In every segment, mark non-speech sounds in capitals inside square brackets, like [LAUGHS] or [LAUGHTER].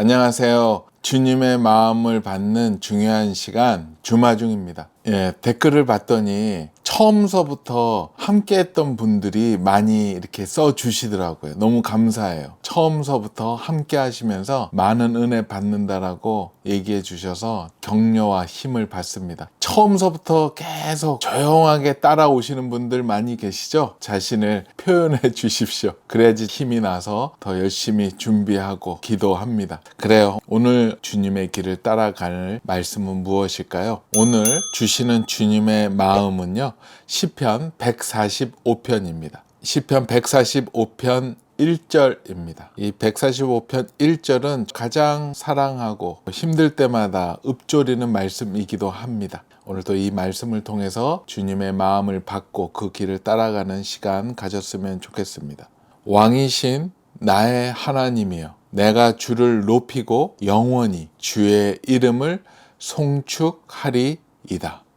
안녕하세요. 주님의 마음을 받는 중요한 시간 주마중입니다. 예, 댓글을 봤더니 처음서부터 함께 했던 분들이 많이 이렇게 써 주시더라고요. 너무 감사해요. 처음서부터 함께 하시면서 많은 은혜 받는다라고 얘기해 주셔서 격려와 힘을 받습니다. 처음서부터 계속 조용하게 따라오시는 분들 많이 계시죠? 자신을 표현해 [LAUGHS] 주십시오. 그래야지 힘이 나서 더 열심히 준비하고 기도합니다. 그래요. 오늘 주님의 길을 따라갈 말씀은 무엇일까요? 오늘 주 시는 주님의 마음은요. 시편 145편입니다. 시편 145편 1절입니다. 이 145편 1절은 가장 사랑하고 힘들 때마다 읊조리는 말씀이기도 합니다. 오늘도 이 말씀을 통해서 주님의 마음을 받고 그 길을 따라가는 시간 가졌으면 좋겠습니다. 왕이신 나의 하나님이여 내가 주를 높이고 영원히 주의 이름을 송축하리이다.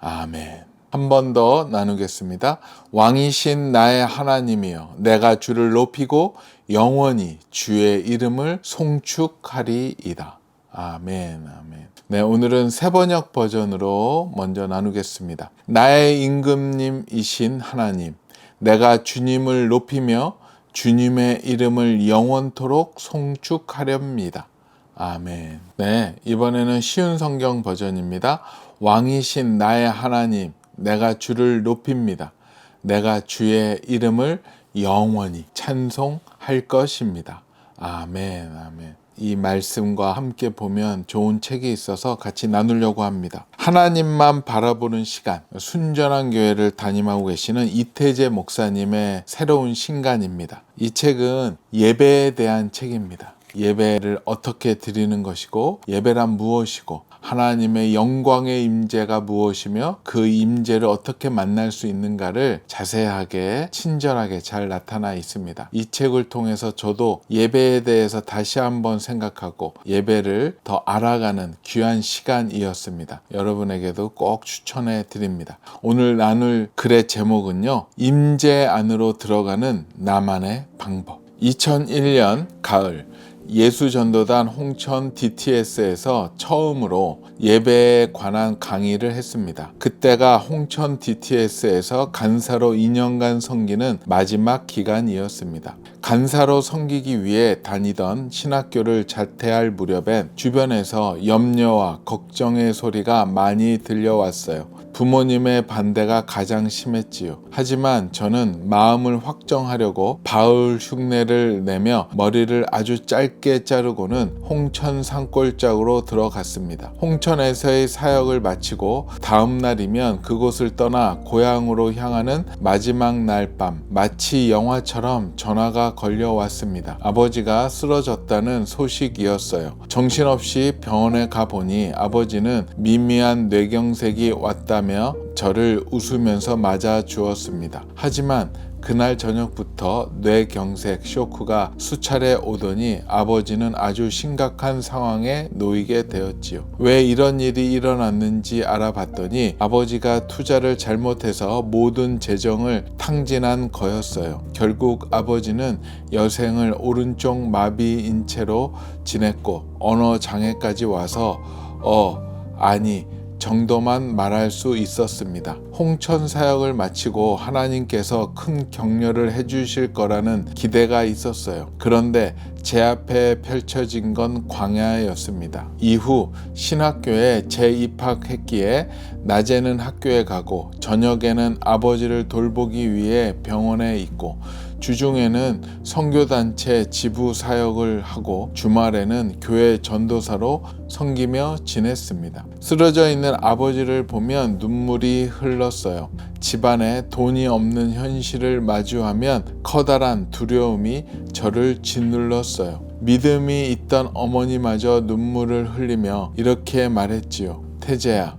아멘. 한 번 더 나누겠습니다. 왕이신 나의 하나님이여 내가 주를 높이고 영원히 주의 이름을 송축하리이다. 아멘. 아멘. 네, 오늘은 세 번역 버전으로 먼저 나누겠습니다. 나의 임금님이신 하나님, 내가 주님을 높이며 주님의 이름을 영원토록 송축하렵니다. 아멘. 네, 이번에는 쉬운 성경 버전입니다. 왕이신 나의 하나님, 내가 주를 높입니다. 내가 주의 이름을 영원히 찬송할 것입니다. 아멘, 아멘. 이 말씀과 함께 보면 좋은 책이 있어서 같이 나누려고 합니다. 하나님만 바라보는 시간, 순전한 교회를 담임하고 계시는 이태재 목사님의 새로운 신간입니다. 이 책은 예배에 대한 책입니다. 예배를 어떻게 드리는 것이고 예배란 무엇이고 하나님의 영광의 임재가 무엇이며 그 임재를 어떻게 만날 수 있는가를 자세하게 친절하게 잘 나타나 있습니다. 이 책을 통해서 저도 예배에 대해서 다시 한번 생각하고 예배를 더 알아가는 귀한 시간이었습니다. 여러분에게도 꼭 추천해 드립니다. 오늘 나눌 글의 제목은요. 임재 안으로 들어가는 나만의 방법. 2001년 가을 예수전도단 홍천 DTS에서 처음으로 예배에 관한 강의를 했습니다. 그때가 홍천 DTS에서 간사로 2년간 섬기는 마지막 기간이었습니다. 간사로 섬기기 위해 다니던 신학교를 자퇴할 무렵엔 주변에서 염려와 걱정의 소리가 많이 들려왔어요. 부모님의 반대가 가장 심했지요. 하지만 저는 마음을 확정하려고 바울 흉내를 내며 머리를 아주 짧게 자르고는 홍천 산골짜기로 들어갔습니다. 홍천에서의 사역을 마치고 다음 날이면 그곳을 떠나 고향으로 향하는 마지막 날 밤 마치 영화처럼 전화가 걸려왔습니다. 아버지가 쓰러졌다는 소식이었어요. 정신없이 병원에 가보니 아버지는 미미한 뇌경색이 왔다며 저를 웃으면서 맞아 주었습니다. 하지만 그날 저녁부터 뇌경색 쇼크가 수차례 오더니 아버지는 아주 심각한 상황에 놓이게 되었지요. 왜 이런 일이 일어났는지 알아봤더니 아버지가 투자를 잘못해서 모든 재정을 탕진한 거였어요. 결국 아버지는 여생을 오른쪽 마비인 채로 지냈고 언어 장애까지 와서 어 아니 정도만 말할 수 있었습니다. 홍천 사역을 마치고 하나님께서 큰 격려를 해주실 거라는 기대가 있었어요. 그런데 제 앞에 펼쳐진 건 광야였습니다. 이후 신학교에 재입학했기에 낮에는 학교에 가고 저녁에는 아버지를 돌보기 위해 병원에 있고 주중에는 선교단체 지부 사역을 하고 주말에는 교회 전도사로 섬기며 지냈습니다. 쓰러져 있는 아버지를 보면 눈물이 흘렀어요. 집안에 돈이 없는 현실을 마주하면 커다란 두려움이 저를 짓눌렀어요. 믿음이 있던 어머니마저 눈물을 흘리며 이렇게 말했지요. 태재야,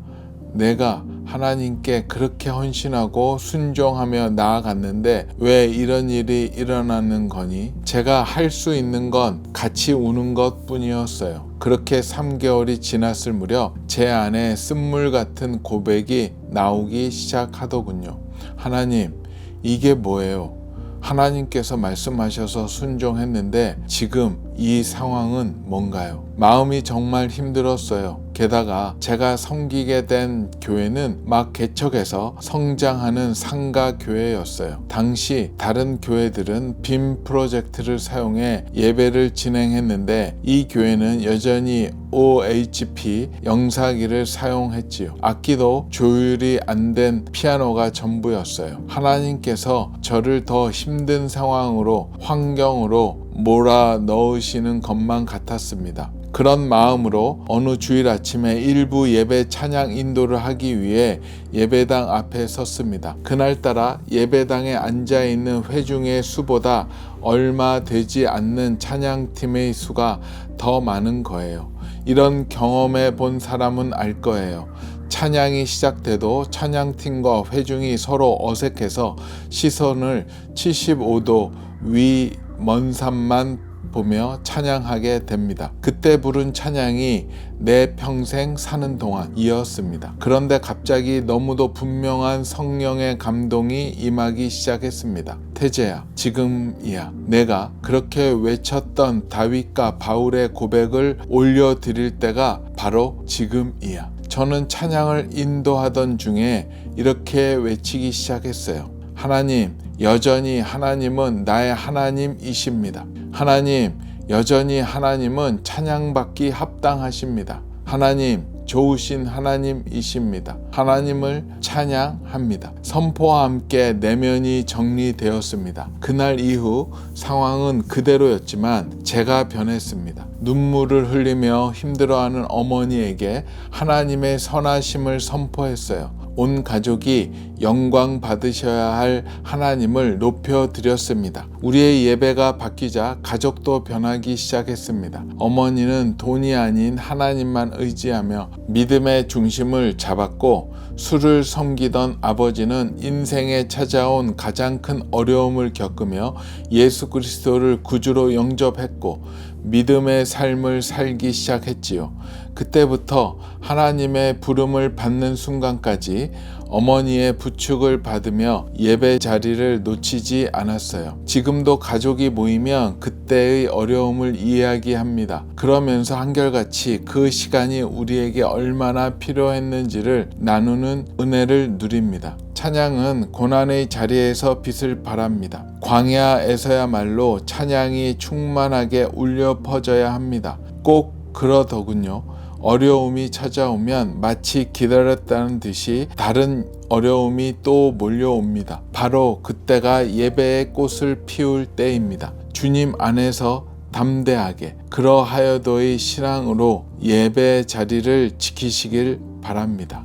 내가 하나님께 그렇게 헌신하고 순종하며 나아갔는데 왜 이런 일이 일어나는 거니? 제가 할 수 있는 건 같이 우는 것 뿐이었어요. 그렇게 3개월이 지났을 무렵 제 안에 쓴물 같은 고백이 나오기 시작하더군요. 하나님, 이게 뭐예요? 하나님께서 말씀하셔서 순종했는데 지금 이 상황은 뭔가요? 마음이 정말 힘들었어요. 게다가 제가 섬기게 된 교회는 막 개척해서 성장하는 상가 교회였어요. 당시 다른 교회들은 빔 프로젝트를 사용해 예배를 진행했는데 이 교회는 여전히 OHP 영사기를 사용했지요. 악기도 조율이 안 된 피아노가 전부였어요. 하나님께서 저를 더 힘든 상황으로 환경으로 몰아 넣으시는 것만 같았습니다. 그런 마음으로 어느 주일 아침에 일부 예배 찬양 인도를 하기 위해 예배당 앞에 섰습니다. 그날따라 예배당에 앉아 있는 회중의 수보다 얼마 되지 않는 찬양팀의 수가 더 많은 거예요. 이런 경험해 본 사람은 알 거예요. 찬양이 시작돼도 찬양팀과 회중이 서로 어색해서 시선을 75도 위 먼 산만 보며 찬양하게 됩니다. 그때 부른 찬양이 내 평생 사는 동안 이었습니다. 그런데 갑자기 너무도 분명한 성령의 감동이 임하기 시작했습니다. 태재야, 지금이야. 내가 그렇게 외쳤던 다윗과 바울의 고백을 올려드릴 때가 바로 지금이야. 저는 찬양을 인도하던 중에 이렇게 외치기 시작했어요. 하나님, 여전히 하나님은 나의 하나님이십니다. 하나님, 여전히 하나님은 찬양받기 합당하십니다. 하나님, 좋으신 하나님이십니다. 하나님을 찬양합니다. 선포와 함께 내면이 정리되었습니다. 그날 이후 상황은 그대로였지만 제가 변했습니다. 눈물을 흘리며 힘들어하는 어머니에게 하나님의 선하심을 선포했어요. 온 가족이 영광 받으셔야 할 하나님을 높여 드렸습니다. 우리의 예배가 바뀌자 가족도 변하기 시작했습니다. 어머니는 돈이 아닌 하나님만 의지하며 믿음의 중심을 잡았고 술을 섬기던 아버지는 인생에 찾아온 가장 큰 어려움을 겪으며 예수 그리스도를 구주로 영접했고 믿음의 삶을 살기 시작했지요. 그때부터 하나님의 부름을 받는 순간까지 어머니의 부축을 받으며 예배 자리를 놓치지 않았어요. 지금도 가족이 모이면 그때의 어려움을 이야기합니다. 그러면서 한결같이 그 시간이 우리에게 얼마나 필요했는지를 나누는 은혜를 누립니다. 찬양은 고난의 자리에서 빛을 발합니다. 광야에서야말로 찬양이 충만하게 울려 퍼져야 합니다. 꼭 그러더군요. 어려움이 찾아오면 마치 기다렸다는 듯이 다른 어려움이 또 몰려옵니다. 바로 그때가 예배의 꽃을 피울 때입니다. 주님 안에서 담대하게 그러하여도의 신앙으로 예배 자리를 지키시길 바랍니다.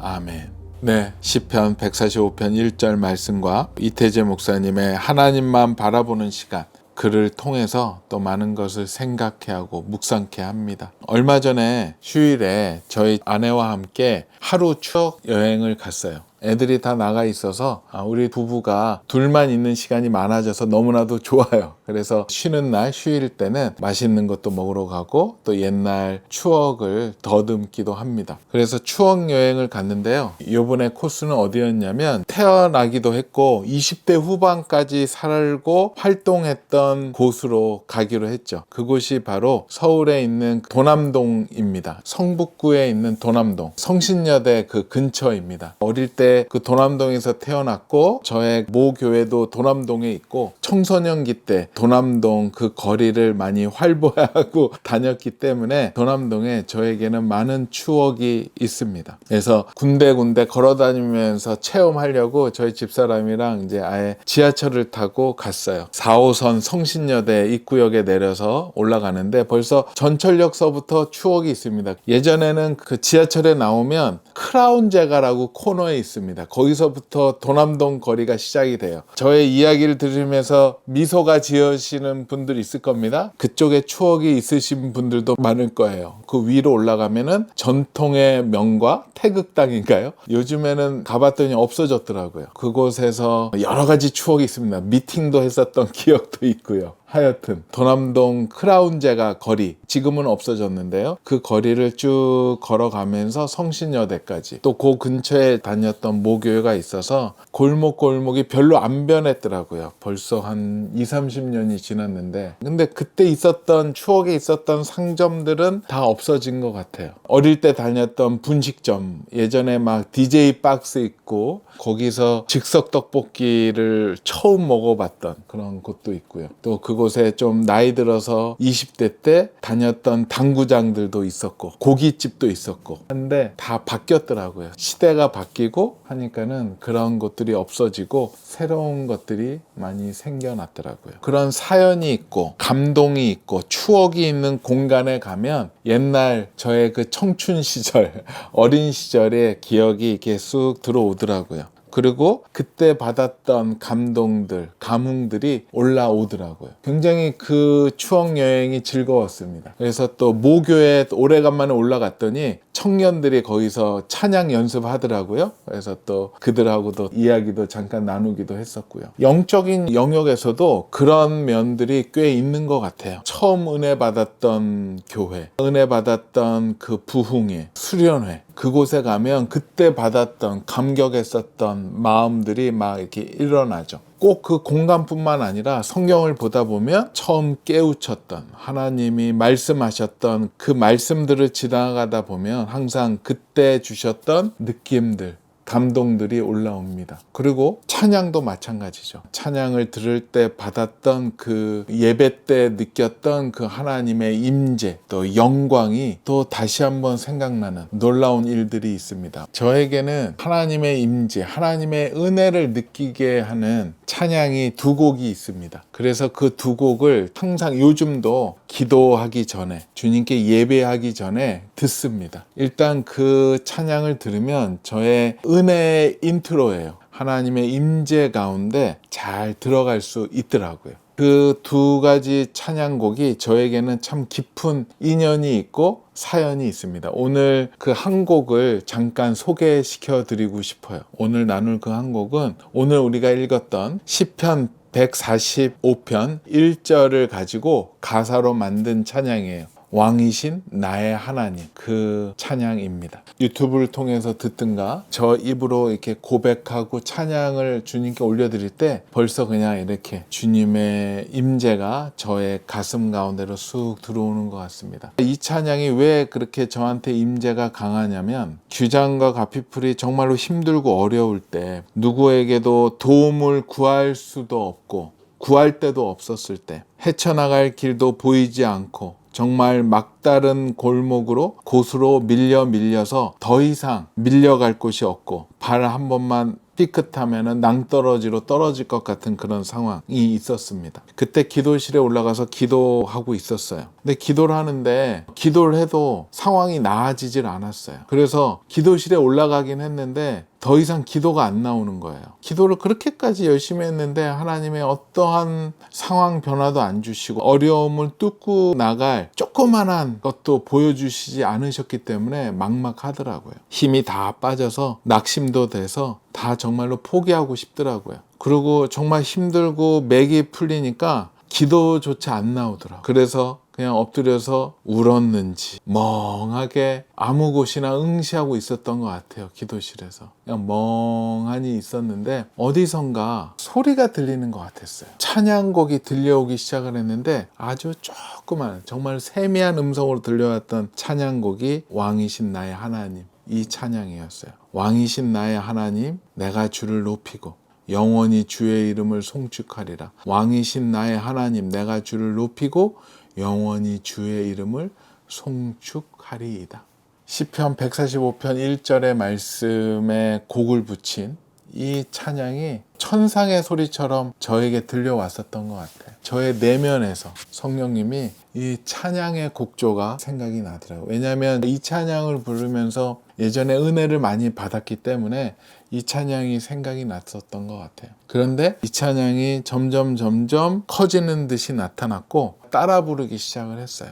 아멘. 네, 시편 145편 1절 말씀과 이태재 목사님의 하나님만 바라보는 시간 그를 통해서 또 많은 것을 생각해 하고 묵상케 합니다. 얼마 전에 휴일에 저희 아내와 함께 하루 추억 여행을 갔어요. 애들이 다 나가 있어서 아, 우리 부부가 둘만 있는 시간이 많아져서 너무나도 좋아요. 그래서 쉬는 날 휴일 때는 맛있는 것도 먹으러 가고 또 옛날 추억을 더듬기도 합니다. 그래서 추억 여행을 갔는데요. 이번에 코스는 어디였냐면 태어나기도 했고 20대 후반까지 살고 활동했던 곳으로 가기로 했죠. 그곳이 바로 서울에 있는 도남동입니다. 성북구에 있는 도남동 성신여대 그 근처입니다. 어릴 때그 도남동에서 태어났고 저의 모 교회도 도남동에 있고 청소년기 때 도남동 그 거리를 많이 [LAUGHS] 활보하고 다녔기 때문에 도남동에 저에게는 많은 추억이 있습니다. 그래서 군데군데 걸어 다니면서 체험하려고 저희 집사람이랑 이제 아예 지하철을 타고 갔어요. 4호선 성신여대 입구역에 내려서 올라가는데 벌써 전철역서부터 추억이 있습니다. 예전에는 그 지하철에 나오면 크라운 제가라고 코너에 있 습니다. 거기서부터 도남동 거리가 시작이 돼요. 저의 이야기를 들으면서 미소가 지으시는 분들 있을 겁니다. 그쪽에 추억이 있으신 분들도 많을 거예요. 그 위로 올라가면은 전통의 명과 태극당인가요? 요즘에는 가봤더니 없어졌더라고요. 그곳에서 여러 가지 추억이 있습니다. 미팅도 했었던 [LAUGHS] 기억도 있고요. 하여튼 도남동 크라운제가 거리 지금은 없어졌는데요. 그 거리를 쭉 걸어가면서 성신여대까지 또 그 근처에 다녔던 모교회가 있어서 골목 골목이 별로 안 변했더라고요. 벌써 한 2, 30년이 지났는데 근데 그때 있었던 추억에 있었던 상점들은 다 없어진 것 같아요. 어릴 때 다녔던 분식점 예전에 막 DJ 박스 있고 거기서 즉석 떡볶이를 처음 먹어봤던 그런 곳도 있고요. 또 그곳 에 좀 나이 들어서 20대 때 다녔던 당구장들도 있었고 고깃집도 있었고 한데 다 바뀌었더라고요. 시대가 바뀌고 하니까는 그런 곳들이 없어지고 새로운 것들이 많이 생겨났더라고요. 그런 사연이 있고 감동이 있고 추억이 있는 공간에 가면 옛날 저의 그 청춘 시절 [LAUGHS] 어린 시절의 기억이 이렇게 쑥 들어오더라고요. 그리고 그때 받았던 감동들, 감흥들이 올라오더라고요. 굉장히 그 추억 여행이 즐거웠습니다. 그래서 또 모교에 오래간만에 올라갔더니 청년들이 거기서 찬양 연습하더라고요. 그래서 또 그들하고도 이야기도 잠깐 나누기도 했었고요. 영적인 영역에서도 그런 면들이 꽤 있는 것 같아요. 처음 은혜 받았던 교회, 은혜 받았던 그 부흥회, 수련회, 그곳에 가면 그때 받았던 감격했었던 마음들이 막 이렇게 일어나죠. 꼭 그 공간뿐만 아니라 성경을 보다 보면 처음 깨우쳤던 하나님이 말씀하셨던 그 말씀들을 지나가다 보면 항상 그때 주셨던 느낌들 감동들이 올라옵니다. 그리고 찬양도 마찬가지죠. 찬양을 들을 때 받았던 그 예배 때 느꼈던 그 하나님의 임재 또 영광이 또 다시 한번 생각나는 놀라운 일들이 있습니다. 저에게는 하나님의 임재, 하나님의 은혜를 느끼게 하는 찬양이 두 곡이 있습니다. 그래서 그 두 곡을 항상 요즘도 기도하기 전에 주님께 예배하기 전에 듣습니다. 일단 그 찬양을 들으면 저의 은혜의 인트로예요. 하나님의 임재 가운데 잘 들어갈 수 있더라고요. 그 두 가지 찬양곡이 저에게는 참 깊은 인연이 있고 사연이 있습니다. 오늘 그 한 곡을 잠깐 소개시켜 드리고 싶어요. 오늘 나눌 그 한 곡은 오늘 우리가 읽었던 시편 145편 1절을 가지고 가사로 만든 찬양이에요. 왕이신 나의 하나님 그 찬양입니다. 유튜브를 통해서 듣든가 저 입으로 이렇게 고백하고 찬양을 주님께 올려드릴 때 벌써 그냥 이렇게 주님의 임재가 저의 가슴 가운데로 쑥 들어오는 것 같습니다. 이 찬양이 왜 그렇게 저한테 임재가 강하냐면 규장과 가피풀이 정말로 힘들고 어려울 때 누구에게도 도움을 구할 수도 없고 구할 데도 없었을 때 헤쳐나갈 길도 보이지 않고 정말 막다른 골목으로 곳으로 밀려 밀려서 더 이상 밀려갈 곳이 없고 발 한 번만 삐끗하면 낭떠러지로 떨어질 것 같은 그런 상황이 있었습니다. 그때 기도실에 올라가서 기도하고 있었어요. 근데 기도를 하는데 기도를 해도 상황이 나아지질 않았어요. 그래서 기도실에 올라가긴 했는데 더 이상 기도가 안 나오는 거예요. 기도를 그렇게까지 열심히 했는데 하나님의 어떠한 상황 변화도 안 주시고 어려움을 뚫고 나갈 조그만한 것도 보여주시지 않으셨기 때문에 막막하더라고요. 힘이 다 빠져서 낙심도 돼서 다 정말로 포기하고 싶더라고요. 그리고 정말 힘들고 맥이 풀리니까 기도조차 안 나오더라고요. 그래서 그냥 엎드려서 울었는지 멍하게 아무 곳이나 응시하고 있었던 것 같아요. 기도실에서. 그냥 멍하니 있었는데 어디선가 소리가 들리는 것 같았어요. 찬양곡이 들려오기 시작을 했는데 아주 조그만 정말 세미한 음성으로 들려왔던 찬양곡이 왕이신 나의 하나님 이 찬양이었어요. 왕이신 나의 하나님 내가 주를 높이고 영원히 주의 이름을 송축하리라. 왕이신 나의 하나님 내가 주를 높이고 영원히 주의 이름을 송축하리이다. 시편 145편 1절의 말씀에 곡을 붙인 이 찬양이 천상의 소리처럼 저에게 들려왔었던 것 같아요. 저의 내면에서 성령님이 이 찬양의 곡조가 생각이 나더라고요. 왜냐하면 이 찬양을 부르면서 예전에 은혜를 많이 받았기 때문에 이 찬양이 생각이 났었던 것 같아요. 그런데 이 찬양이 점점 점점 커지는 듯이 나타났고 따라 부르기 시작을 했어요.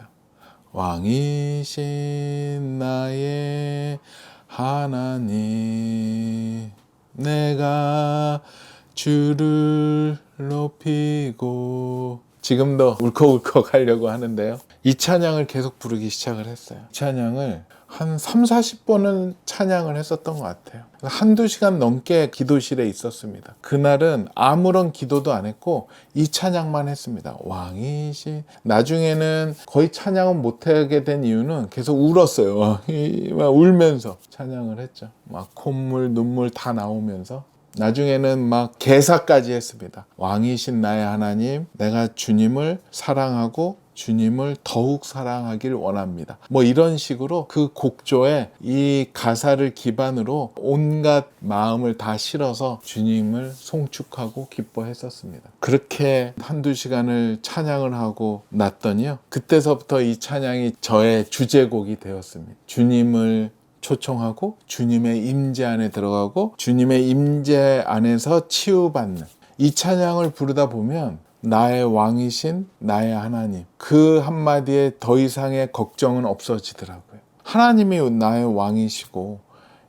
왕이신 나의 하나님 내가 주를 높이고 지금도 울컥울컥 하려고 하는데요. 이 찬양을 계속 부르기 시작을 했어요. 이 찬양을 한 3, 40번은 찬양을 했었던 것 같아요. 한두 시간 넘게 기도실에 있었습니다. 그날은 아무런 기도도 안 했고 이 찬양만 했습니다. 왕이신. 나중에는 거의 찬양은 못하게 된 이유는 계속 울었어요. 왕이 막 울면서 찬양을 했죠. 막 콧물, 눈물 다 나오면서 나중에는 막 개사까지 했습니다. 왕이신 나의 하나님, 내가 주님을 사랑하고 주님을 더욱 사랑하길 원합니다. 뭐 이런 식으로 그 곡조에 이 가사를 기반으로 온갖 마음을 다 실어서 주님을 송축하고 기뻐했었습니다. 그렇게 한두 시간을 찬양을 하고 났더니요. 그때서부터 이 찬양이 저의 주제곡이 되었습니다. 주님을 초청하고 주님의 임재 안에 들어가고 주님의 임재 안에서 치유받는 이 찬양을 부르다 보면 나의 왕이신 나의 하나님 그 한마디에 더 이상의 걱정은 없어지더라고요. 하나님이 나의 왕이시고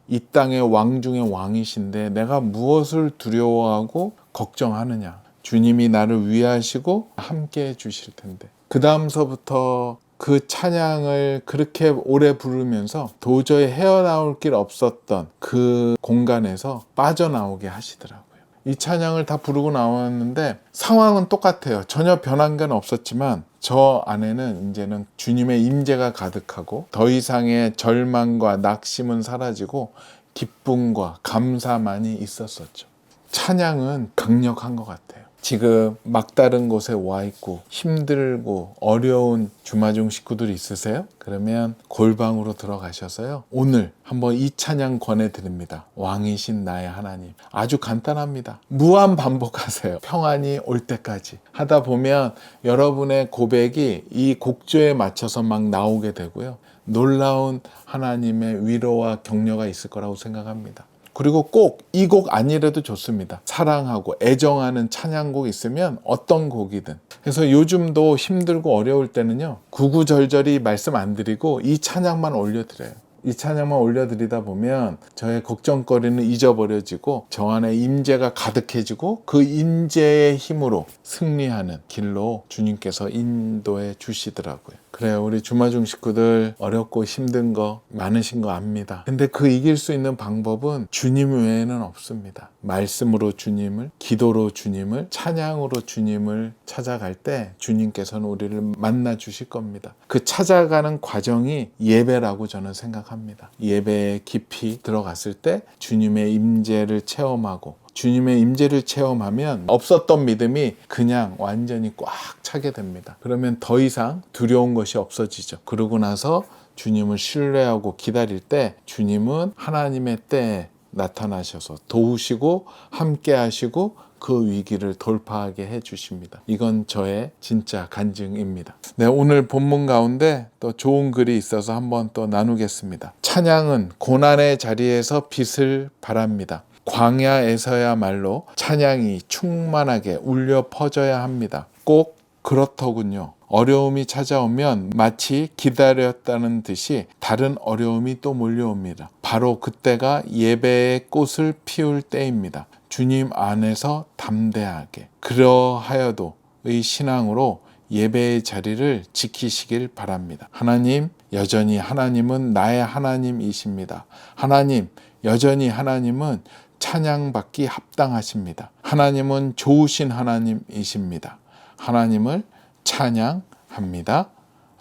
이 땅의 왕 중의 왕이신데 내가 무엇을 두려워하고 걱정하느냐? 주님이 나를 위하시고 함께 해 주실 텐데. 그 다음서부터 그 찬양을 그렇게 오래 부르면서 도저히 헤어나올 길 없었던 그 공간에서 빠져나오게 하시더라고요. 이 찬양을 다 부르고 나왔는데 상황은 똑같아요. 전혀 변한 건 없었지만 저 안에는 이제는 주님의 임재가 가득하고 더 이상의 절망과 낙심은 사라지고 기쁨과 감사만이 있었었죠. 찬양은 강력한 것 같아요. 지금 막다른 곳에 와 있고 힘들고 어려운 주마중 식구들이 있으세요? 그러면 골방으로 들어가셔서요. 오늘 한번 이 찬양 권해드립니다. 왕이신 나의 하나님. 아주 간단합니다. 무한 반복하세요. 평안이 올 때까지. 하다 보면 여러분의 고백이 이 곡조에 맞춰서 막 나오게 되고요. 놀라운 하나님의 위로와 격려가 있을 거라고 생각합니다. 그리고 꼭 이 곡 아니라도 좋습니다. 사랑하고 애정하는 찬양곡 있으면 어떤 곡이든. 그래서 요즘도 힘들고 어려울 때는요. 구구절절히 말씀 안 드리고 이 찬양만 올려드려요. 이 찬양만 올려드리다 보면 저의 걱정거리는 잊어버려지고 저 안에 임재가 가득해지고 그 임재의 힘으로 승리하는 길로 주님께서 인도해 주시더라고요. 그래요. 우리 주마중 식구들 어렵고 힘든 거 많으신 거 압니다. 근데 그 이길 수 있는 방법은 주님 외에는 없습니다. 말씀으로 주님을, 기도로 주님을, 찬양으로 주님을 찾아갈 때 주님께서는 우리를 만나 주실 겁니다. 그 찾아가는 과정이 예배라고 저는 생각합니다. 예배에 깊이 들어갔을 때 주님의 임재를 체험하고 주님의 임재를 체험하면 없었던 믿음이 그냥 완전히 꽉 차게 됩니다. 그러면 더 이상 두려운 것이 없어지죠. 그러고 나서 주님을 신뢰하고 기다릴 때 주님은 하나님의 때에 나타나셔서 도우시고 함께 하시고 그 위기를 돌파하게 해 주십니다. 이건 저의 진짜 간증입니다. 네, 오늘 본문 가운데 또 좋은 글이 있어서 한번 또 나누겠습니다. 찬양은 고난의 자리에서 빛을 바랍니다. 광야에서야말로 찬양이 충만하게 울려 퍼져야 합니다. 꼭 그렇더군요. 어려움이 찾아오면 마치 기다렸다는 듯이 다른 어려움이 또 몰려옵니다. 바로 그때가 예배의 꽃을 피울 때입니다. 주님 안에서 담대하게 그러하여도 의 신앙으로 예배의 자리를 지키시길 바랍니다. 하나님, 여전히 하나님은 나의 하나님이십니다. 하나님, 여전히 하나님은 찬양받기 합당하십니다. 하나님은 좋으신 하나님이십니다. 하나님을 찬양합니다.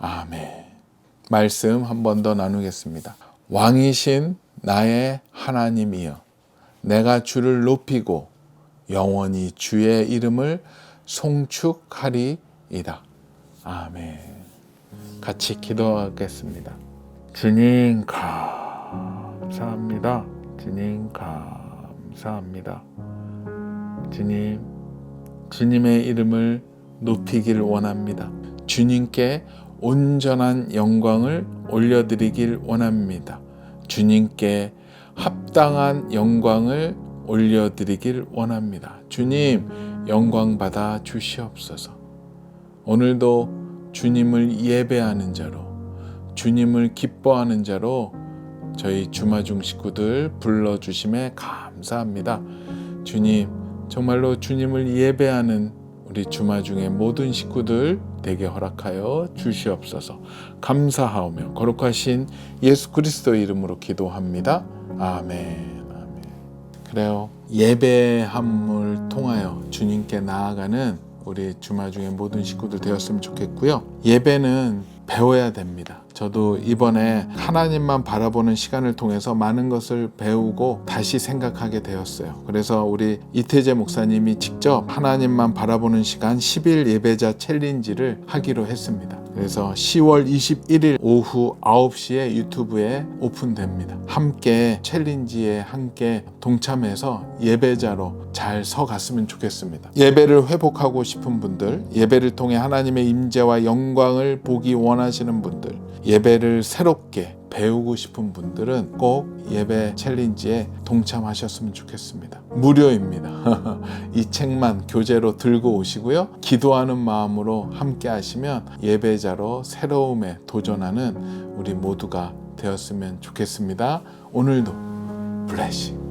아멘. 말씀 한 번 더 나누겠습니다. 왕이신 나의 하나님이여, 내가 주를 높이고 영원히 주의 이름을 송축하리이다. 아멘. 같이 기도하겠습니다. 주님 감사합니다. 주님 감 사합니다. 주님, 주님의 이름을 높이길 원합니다. 주님께 온전한 영광을 올려드리길 원합니다. 주님께 합당한 영광을 올려드리길 원합니다. 주님, 영광 받아 주시옵소서. 오늘도 주님을 예배하는 자로, 주님을 기뻐하는 자로 저희 주마중 식구들 불러주심에 감사합니다. 주님, 정말로 주님을 예배하는 우리 주마 중에 모든 식구들 되게 허락하여 주시옵소서. 감사하오며 거룩하신 예수 그리스도 이름으로 기도합니다. 아멘. 아멘. 그래요. 예배함을 통하여 주님께 나아가는 우리 주마 중에 모든 식구들 되었으면 좋겠고요. 예배는 배워야 됩니다. 저도 이번에 하나님만 바라보는 시간을 통해서 많은 것을 배우고 다시 생각하게 되었어요. 그래서 우리 이태재 목사님이 직접 하나님만 바라보는 시간 10일 예배자 챌린지를 하기로 했습니다. 그래서 10월 21일 오후 9시에 유튜브에 오픈됩니다. 함께 챌린지에 함께 동참해서 예배자로 잘 서갔으면 좋겠습니다. 예배를 회복하고 싶은 분들, 예배를 통해 하나님의 임재와 영광을 보기 원하시는 분들, 예배를 새롭게 배우고 싶은 분들은 꼭 예배 챌린지에 동참하셨으면 좋겠습니다. 무료입니다. [LAUGHS] 이 책만 교재로 들고 오시고요. 기도하는 마음으로 함께 하시면 예배자로 새로움에 도전하는 우리 모두가 되었으면 좋겠습니다. 오늘도 블레싱.